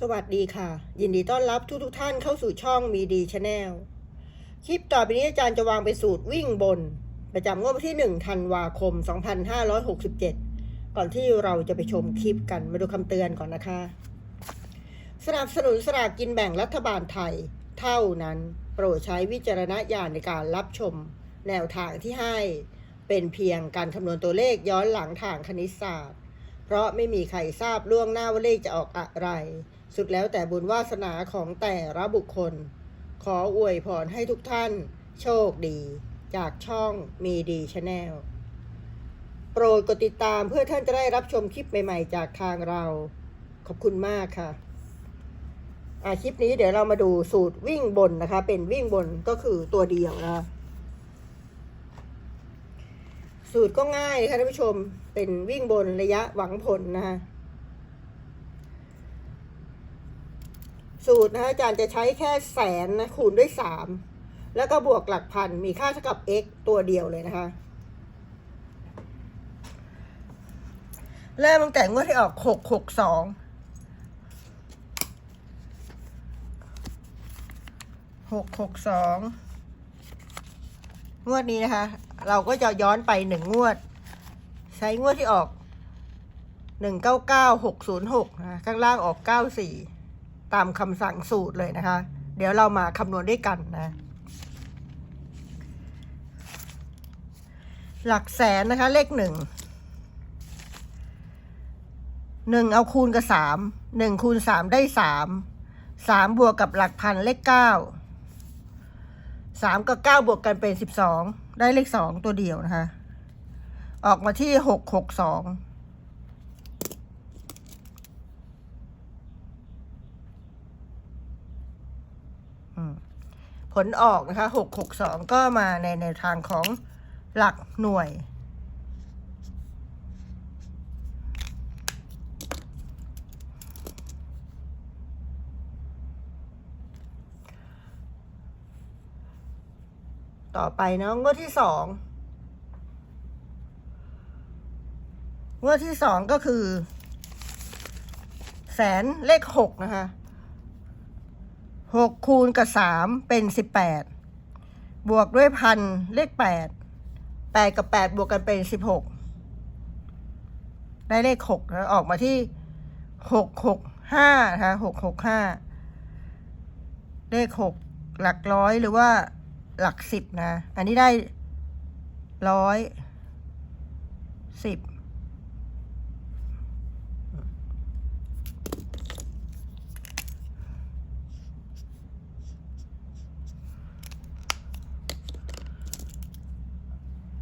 สวัสดีค่ะ ยินดีต้อนรับทุกทุกท่านเข้าสู่ช่องมีดีชาแนลคลิปต่อไปนี้อาจารย์จะวางเป็นสูตรวิ่งบน ประจำงวดวันที่ 1 ธันวาคม 2567 ก่อนที่เราจะไปชมคลิปกันมาดูคำเตือนก่อนนะคะ สนับสนุนสลากกินแบ่งรัฐบาลไทย เท่านั้น โปรดใช้วิจารณญาณในการรับชม แนวทางที่ให้ เป็นเพียงการคำนวณตัวเลขย้อนหลังทางคณิตศาสตร์ เพราะไม่มีใครทราบล่วงหน้าว่าเลขจะออกอะไร สุดแล้วแต่บุญวาสนาของแต่ละบุคคล ขออวยพรให้ทุกท่าน โชคดี จากช่องมีดีชาแนลโปรดกดติดตามเพื่อท่านจะได้รับชมคลิปใหม่ ๆ จากทางเรา ขอบคุณมากค่ะอาคลิปนี้เดี๋ยวเรามาดูสูตรวิ่งบนนะคะ เป็นวิ่งบนก็คือตัวเดียวนะคะ สูตรก็ง่ายนะคะท่านผู้ชมเป็นวิ่งบนระยะหวังผลนะคะสูตรนะคะอาจารย์จะใช้แค่แสนนะคูณด้วยสามแล้วก็บวกหลักพันมีค่าเท่ากับ x ตัวเดียวเลยนะคะเริ่มตั้งแต่งวดที่ออกหกหกสองหกหกสองงวดนี้นะคะ เราก็จะย้อนไปหนึ่งงวด ใช้งวดที่ออกหนึ่งเก้าเก้าหกศูนย์หกนะข้างล่างออกเก้าสี่ตามคำสั่งสูตรเลยนะคะ เดี๋ยวเรามาคำนวณด้วยกันนะ หลักแสนนะคะ เลขหนึ่งหนึ่งเอาคูณกับสามหนึ่งคูณสามได้สามสามบวกกับหลักพันเลขเก้าสามกับเก้าบวกกันเป็นสิบสอง ได้เลขสองตัวเดียวนะคะ ออกมาที่หกหกสองผลออกนะคะหกหกสองก็มาในแนวทางของหลักหน่วย ต่อไปเนาะงวดที่สองงวดที่สองก็คือ แสนเลขหกนะคะหกคูณกับสามเป็นสิบแปดบวกด้วยพันเลขแปดแปดกับแปดบวกกันเป็นสิบหกได้เลขหกนะออกมาที่หกหกห้านะคะหกหกห้าเลขหกหลักร้อยหรือว่า หลักสิบนะ อันนี้ได้ร้อยสิบ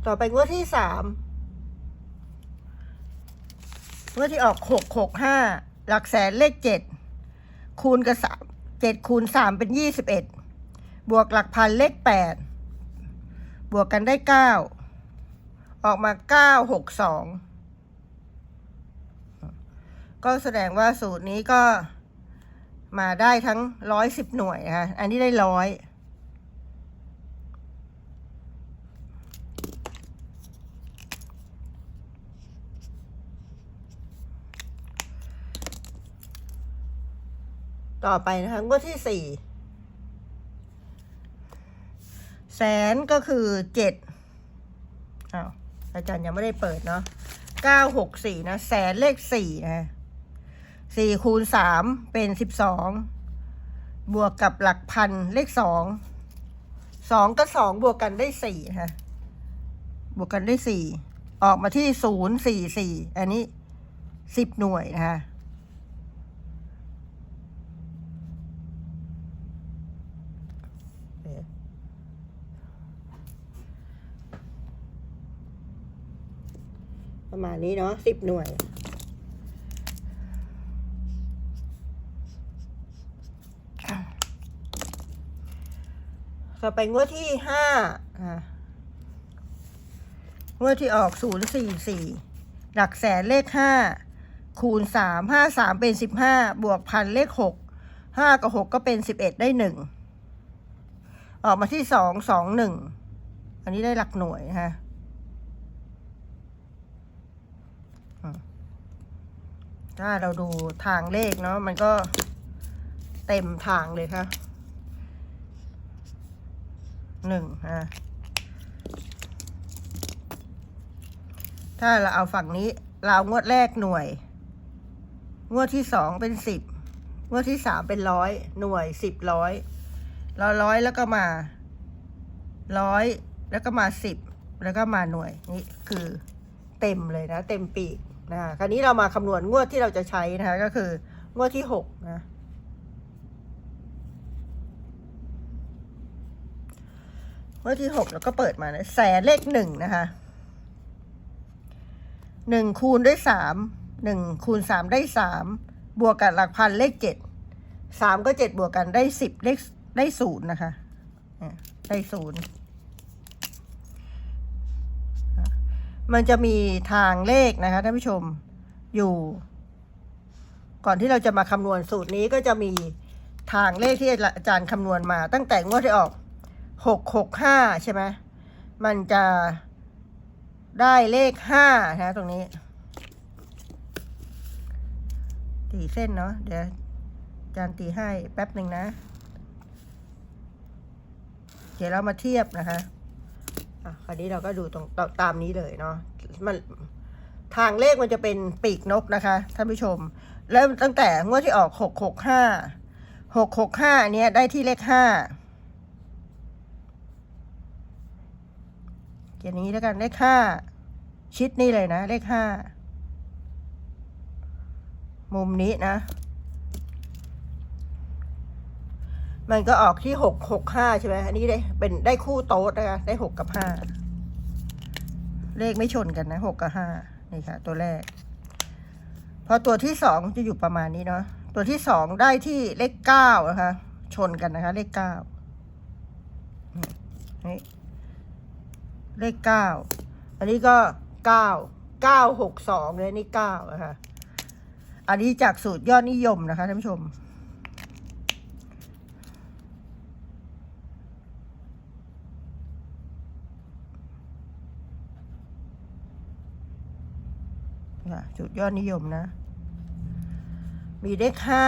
ต่อไปงวดที่สามงวดที่ออกหกหกห้าหลักแสนเลขเจ็ดคูณกับสามเจ็ดคูณสามเป็นยี่สิบเอ็ด บวกหลักพันเลขแปดบวกกันได้เก้าออกมาเก้าหกสองก็แสดงว่าสูตรนี้ก็มาได้ทั้งร้อยสิบหน่วยนะคะอันนี้ได้ร้อยต่อไปนะคะงวดที่สี่ แสนก็คือเจ็ดอ้าวอาจารย์ยังไม่ได้เปิดเนาะเก้าหกสี่นะ แสนเลขสี่นะสี่คูณสามเป็นสิบสองบวกกับหลักพันเลขสองสองกับสองบวกกันได้สี่นะคะบวกกันได้สี่ออกมาที่ศูนย์สี่สี่อันนี้สิบหน่วยนะคะ ประมาณนี้เนาะสิบหน่วย ต่อไปงวดที่ห้าอ่างวดที่ออกศูนย์สี่สี่หลักแสนเลขห้าคูณสามห้าสามเป็นสิบห้าบวกพันเลขหกห้ากับหกก็เป็นสิบเอ็ดได้หนึ่งออกมาที่สองสองหนึ่งอันนี้ได้หลักหน่วยนะคะ ถ้าเราดูทางเลขเนาะมันก็เต็มทางเลยค่ะหนึ่งอะถ้าเราเอาฝั่งนี้ เรางวดแรกหน่วย งวดที่สองเป็นสิบงวดที่สามเป็นร้อยหน่วยสิบร้อยร้อร้อยแล้วก็มาร้อยแล้วก็มาสิบแล้วก็มาหน่วยนี่คือเต็มเลยนะ เต็มปีก นะคะคราวนี้เรามาคำนวณงวดที่เราจะใช้นะคะก็คืองวดที่หกนะงวดที่หกแล้วก็เปิดมานะแสนเลขหนึ่งนะคะหนึ่งคูณด้วยสามหนึ่งคูณสามได้สามบวกกับหลักพันเลขเจ็ดสามก็เจ็ดบวกกันได้สิบเลขได้ศูนย์นะคะได้ศูนย์ มันจะมีทางเลขนะคะท่านผู้ชมอยู่ ก่อนที่เราจะมาคำนวณสูตรนี้ก็จะมีทางเลขที่อาจารย์คำนวณมา ตั้งแต่งวดที่ออกหกหกห้าใช่ไหมมันจะได้เลขห้านะตรงนี้ตีเส้นเนาะเดี๋ยวอาจารย์ตีให้แป๊บหนึ่งนะ เดี๋ยวเรามาเทียบนะคะ อะคราวนี้เราก็ดูตรงตตามนี้เลยเนาะมันทางเลขมันจะเป็นปีกนกนะคะท่านผู้ชมเริ่มตั้งแต่งวดที่ออกหกหกห้าหกหกห้าเนี้ยได้ที่เลขห้าเขียนอย่างนี้แล้วกันเลขห้าชิดนี่เลยนะ เลขห้ามุมนี้นะ มันก็ออกที่หกหกห้าใช่ไหมอันนี้ได้เป็นได้คู่โต๊ดนะคะได้หกกับห้าเลขไม่ชนกันนะหกกับห้านี่ค่ะ ตัวแรก พอตัวที่สองจะอยู่ประมาณนี้เนาะตัวที่สองได้ที่เลขเก้านะคะ ชนกันนะคะ เลขเก้านี่เลขเก้าอันนี้ก็เก้าเก้าหกสองเลยนี่เก้านะคะอันนี้จากสูตรยอดนิยมนะคะท่านผู้ชม ค่ะสูตรยอดนิยมนะ มีเลขห้า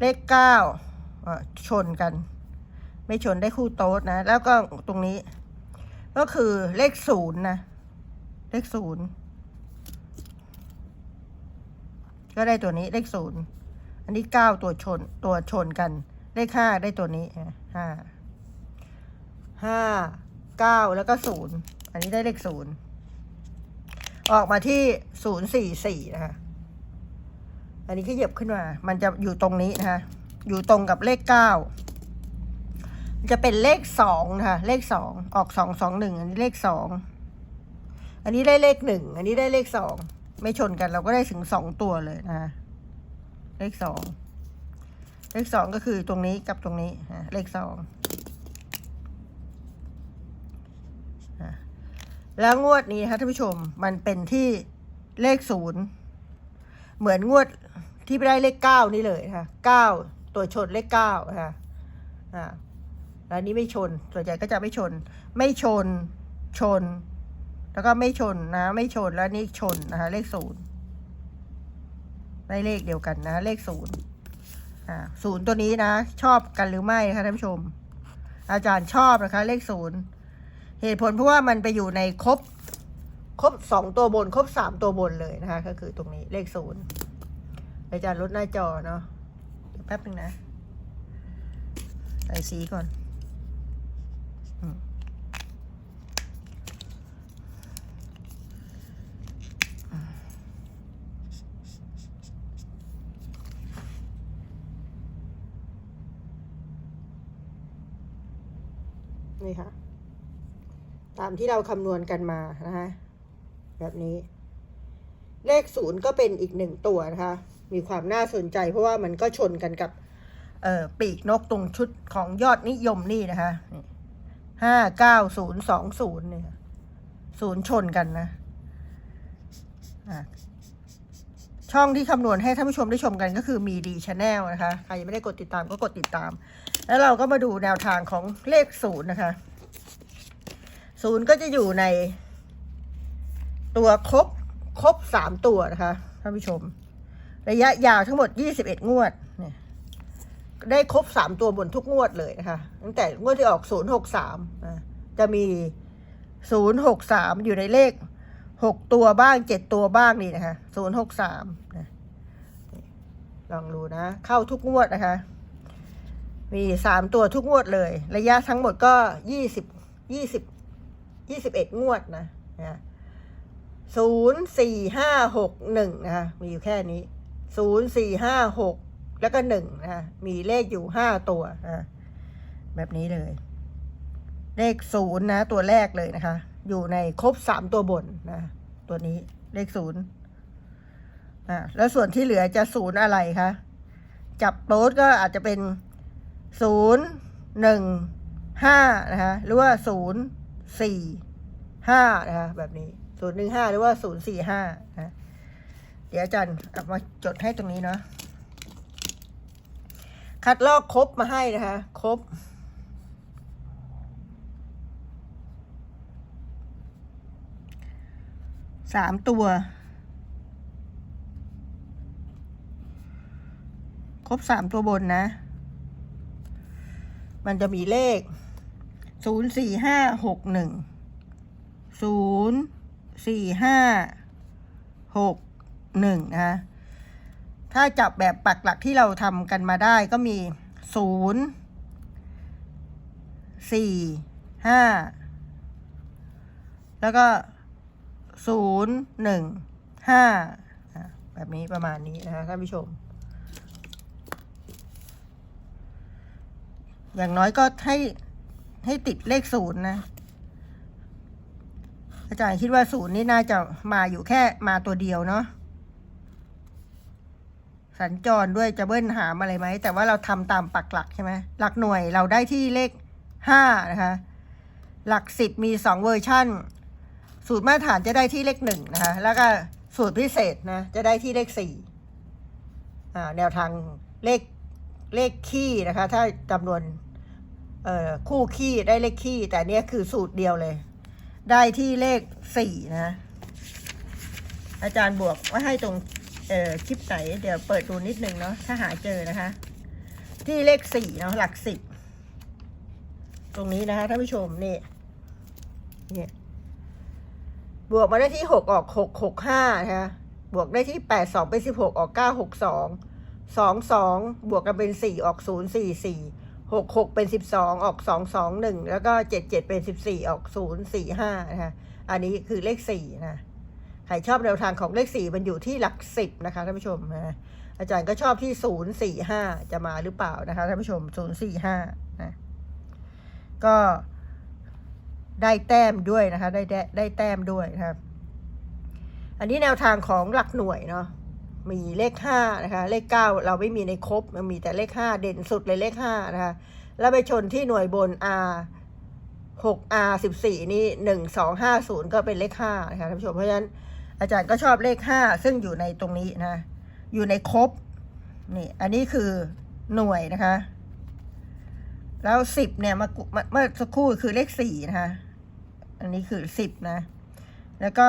เลขเก้าชนกัน ไม่ชนได้คู่โต๊ดนะ แล้วก็ตรงนี้ ก็คือเลขศูนย์นะ เลขศูนย์ก็ได้ตัวนี้เลขศูนย์อันนี้เก้าตัวชนตัวชนกัน เลขห้าได้ตัวนี้ห้าห้าเก้าแล้วก็ศูนย์อันนี้ได้เลขศูนย์ ออกมาที่ศูนย์สี่สี่นะคะ อันนี้ขยับขึ้นมา มันจะอยู่ตรงนี้นะคะ อยู่ตรงกับเลขเก้า จะเป็นเลขสองนะคะ เลขสอง ออกสองสองหนึ่ง อันนี้เลขสอง อันนี้ได้เลขหนึ่ง อันนี้ได้เลขสอง ไม่ชนกันเราก็ได้ถึงสองตัวเลยนะคะ เลขสอง เลขสองก็คือตรงนี้กับตรงนี้อะเลขสองอะ แล้วงวดนี้นะคะท่านผู้ชมมันเป็นที่เลขศูนย์เหมือนงวดที่ได้เลขเก้านี่เลยนะคะเก้าตัวชนเลขเก้านะคะอ่าแล้วนี้ไม่ชนส่วนใหญ่ก็จะไม่ชน ไม่ชนชน แล้วก็ไม่ชนนะ ไม่ชนแล้วนี่ชนนะคะ เลขศูนย์ได้เลขเดียวกันนะ เลขศูนย์อ่าศูนย์ตัวนี้นะ ชอบกันหรือไม่ะคะท่านผู้ชม อาจารย์ชอบนะคะ เลขศูนย์ เหตุผลเพราะว่ามันไปอยู่ในครบครบสองตัวบน ครบสามตัวบนเลยนะคะ ก็คือตรงนี้เลขศูนย์อาจารย์ลดหน้าจอเนาะเดี๋ยวแป๊บนึงนะใส่สีก่อนนี่ค่ะ ตามที่เราคำนวณกันมานะคะแบบนี้ เลขศูนย์ก็เป็นอีกหนึ่งตัวนะคะ มีความน่าสนใจเพราะว่ามันก็ชนกันกับปีกนกตรงชุดของยอดนิยมนี่นะคะห้าเก้าศูนย์สองศูนย์เนี่ยศูนย์ชนกันนะะช่องที่คำนวณให้ท่านผู้ชมได้ชมกันก็คือมีดีชาแนลนะคะ ใครยังไม่ได้กดติดตามก็กดติดตาม แล้วเราก็มาดูแนวทางของเลขศูนย์นะคะ ศูนย์ก็จะอยู่ใน ตัวครบครบสามตัวนะคะท่านผู้ชม ระยะยาวทั้งหมดยี่สิบเอ็ดงวดเนี่ยได้ครบสามตัวบนทุกงวดเลยนะคะตั้งแต่งวดที่ออกศูนย์หกสามจะมีศูนย์หกสามอยู่ในเลขหกตัวบ้างเจ็ดตัวบ้างนี่นะคะศูนย์หกสามลองดูนะ เข้าทุกงวดนะคะ มีสามตัวทุกงวดเลย ระยะทั้งหมดก็ยี่สิบยี่สิบ ยี่สิบเอ็ดงวดนะนะศูนย์สี่ห้าหกหนึ่งนะคะมีอยู่แค่นี้ศูนย์สี่ห้าหกแล้วก็หนึ่งนะคะมีเลขอยู่ห้าตัวนะแบบนี้เลย เลขศูนย์นะ ตัวแรกเลยนะคะ อยู่ในครบสามตัวบนนะ ตัวนี้เลขศูนย์อ่าแล้วส่วนที่เหลือจะศูนย์อะไรคะ จับโต๊ดก็อาจจะเป็นศูนย์หนึ่งห้านะคะ หรือว่าศูนย์ สี่ห้านะคะแบบนี้ศูนย์หนึ่งห้าหรือว่าศูนย์สี่ห้านะเดี๋ยวอาจารย์เอามาจดให้ตรงนี้เนาะคัดลอกครบมาให้นะคะครบสามตัว ครบสามตัวบนนะ มันจะมีเลข ศูนย์สี่ห้าหกหนึ่งศูนย์สี่ห้าหกหนึ่งนะคะถ้าจับแบบปักหลักที่เราทำกันมาได้ก็มีศูนย์สี่ห้าแล้วก็ศูนย์หนึ่งห้าแบบนี้ประมาณนี้นะคะท่านผู้ชม อย่างน้อยก็ให้ ให้ติดเลขศูนย์นะ อาจารย์คิดว่าศูนย์นี่น่าจะมาอยู่แค่มาตัวเดียวเนาะสัญจรด้วยจะเบิ้ลหามอะไรไหม แต่ว่าเราทำตามปักหลักใช่ไหมหลักหน่วยเราได้ที่เลขห้านะคะ หลักสิบมีสองเวอร์ชั่น สูตรมาตรฐานจะได้ที่เลขหนึ่งนะคะ แล้วก็สูตรพิเศษนะ จะได้ที่เลขสี่อ่าแนวทางเลขเลขคี่นะคะ ถ้าจำนวน เอ่อคู่คี่ได้เลขคี่แต่เนี้ยคือสูตรเดียวเลย ได้ที่เลขสี่นะ อาจารย์บวกไว้ให้ตรงเอ่อคลิปไหนเดี๋ยวเปิดดูนิดนึงเนาะถ้าหาเจอนะคะ ที่เลขสี่เนาะหลักสิบตรงนี้นะคะท่านผู้ชมนี่เนี่ยบวกมาได้ที่หกออกหกหกห้านะคะบวกได้ที่แปดสองเป็นสิบหกออกเก้าหกสองสองสองบวกกันเป็นสี่ออกศูนย์สี่สี่ หกหกเป็นสิบสองออกสองสองหนึ่งแล้วก็เจ็ดเจ็ดเป็นสิบสี่ออกศูนย์สี่ห้านะคะอันนี้คือเลขสี่นะใครชอบแนวทางของเลขสี่มันอยู่ที่หลักสิบนะคะท่านผู้ชมนะอาจารย์ก็ชอบที่ศูนย์สี่ห้าจะมาหรือเปล่านะคะท่านผู้ชมศูนย์สี่ห้านะก็ได้แต้มด้วยนะคะ ได้ได้ได้แต้มด้วยนะครับ อันนี้แนวทางของหลักหน่วยเนาะ มีเลขห้านะคะ เลขเก้าเราไม่มีในครบ มันมีแต่เลขห้าเด่นสุดเลยเลขห้านะคะ แล้วไปชนที่หน่วยบน R หก R สิบสี่นี่หนึ่งสองห้าศูนย์ก็เป็นเลขห้านะคะท่านผู้ชม เพราะฉะนั้นอาจารย์ก็ชอบเลขห้าซึ่งอยู่ในตรงนี้นะ อยู่ในครบ นี่ อันนี้คือหน่วยนะคะ แล้วสิบเนี่ยมาเมื่อสักครู่คือเลขสี่นะคะ อันนี้คือสิบนะ แล้วก็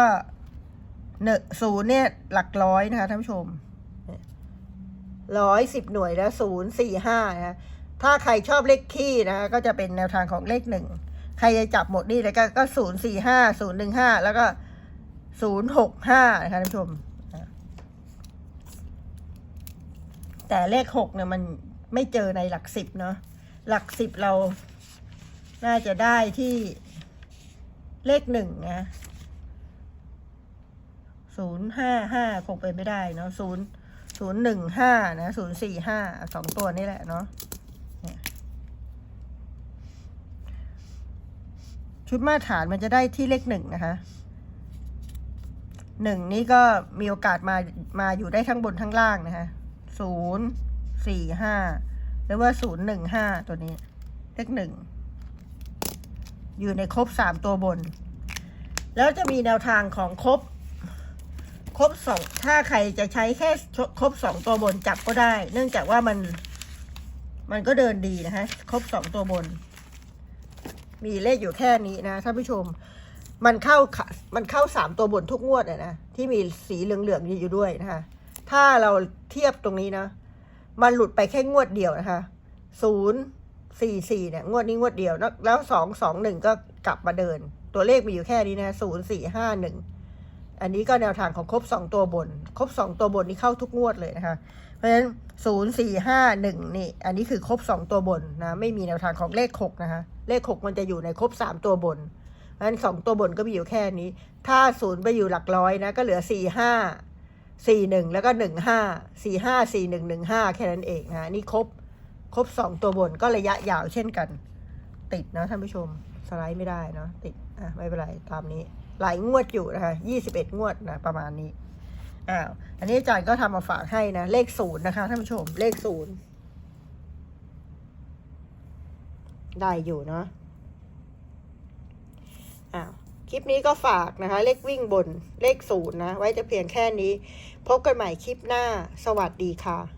เนศูนย์เนี่ยหลักร้อยนะคะท่านผู้ชมร้อยสิบหน่วยแล้วศูนย์สี่ห้านะถ้าใครชอบเลขคี่นะคะก็จะเป็นแนวทางของเลขหนึ่งใครจะจับหมดนี่เลยก็ก็ศูนย์สี่ห้าศูนย์หนึ่งห้าแล้วก็ศูนย์หกห้านะคะท่านผู้ชมแต่เลขหกเนี่ยมันไม่เจอในหลักสิบเนาะหลักสิบเรา น่าจะได้ที่เลขหนึ่งนะ ศูนย์ห้าห้าคงเป็นไม่ได้เนาะศูนย์ศูนย์หนึ่งห้านะศูนย์สี่ห้าสองตัวนี่แหละเนาะชุดมาตรฐานมันจะได้ที่เลขหนึ่งนะคะหนึ่งนี้ก็มีโอกาสมามาอยู่ได้ทั้งบนทั้งล่างนะคะศูนย์สี่ห้าหรือว่าศูนย์หนึ่งห้าตัวนี้ เลขหนึ่งอยู่ในครบสามตัวบน แล้วจะมีแนวทางของครบ ครบสองถ้าใครจะใช้แค่ครบสองตัวบนจับก็ได้ เนื่องจากว่ามัน มันก็เดินดีนะคะครบสองตัวบน มีเลขอยู่แค่นี้นะท่านผู้ชม มันเข้ามันเข้าสามตัวบนทุกงวดอะนะที่มีสีเหลืองๆอยู่ด้วยนะคะถ้าเราเทียบตรงนี้นะ มันหลุดไปแค่งวดเดียวนะคะศูนย์สี่สี่เนี่ยงวดนี้งวดเดียว แล้วแล้วสองสองหนึ่งก็กลับมาเดิน ตัวเลขมีอยู่แค่นี้นะศูนย์สี่ห้าหนึ่ง อันนี้ก็แนวทางของครบสองตัวบน ครบสองตัวบนนี่เข้าทุกงวดเลยนะคะ เพราะฉะนั้นศูนย์สี่ห้าหนึ่งนี่ อันนี้คือครบสองตัวบนนะ ไม่มีแนวทางของเลขหกนะคะ เลขหกมันจะอยู่ในครบสามตัวบน เพราะฉะนั้นสองตัวบนก็มีอยู่แค่นี้ ถ้าศูนย์ไปอยู่หลักร้อยนะ ก็เหลือสี่ห้าสี่หนึ่งแล้วก็หนึ่งห้าสี่ห้าสี่หนึ่งหนึ่งห้าแค่นั้นเองนะนี่ครบ ครบสองตัวบนก็ระยะยาวเช่นกัน ติดนะท่านผู้ชม สไลด์ไม่ได้เนาะ ติด อะไม่เป็นไรตามนี้ หลายงวดอยู่นะคะยี่สิบเอ็ดงวดนะประมาณนี้อ้าวอันนี้อาจารย์ก็ทำมาฝากให้นะ เลขศูนย์นะคะท่านผู้ชมเลขศูนย์ได้อยู่เนาะอ้าวคลิปนี้ก็ฝากนะคะ เลขวิ่งบนเลขศูนย์นะ ไว้จะเพียงแค่นี้ พบกันใหม่คลิปหน้า สวัสดีค่ะ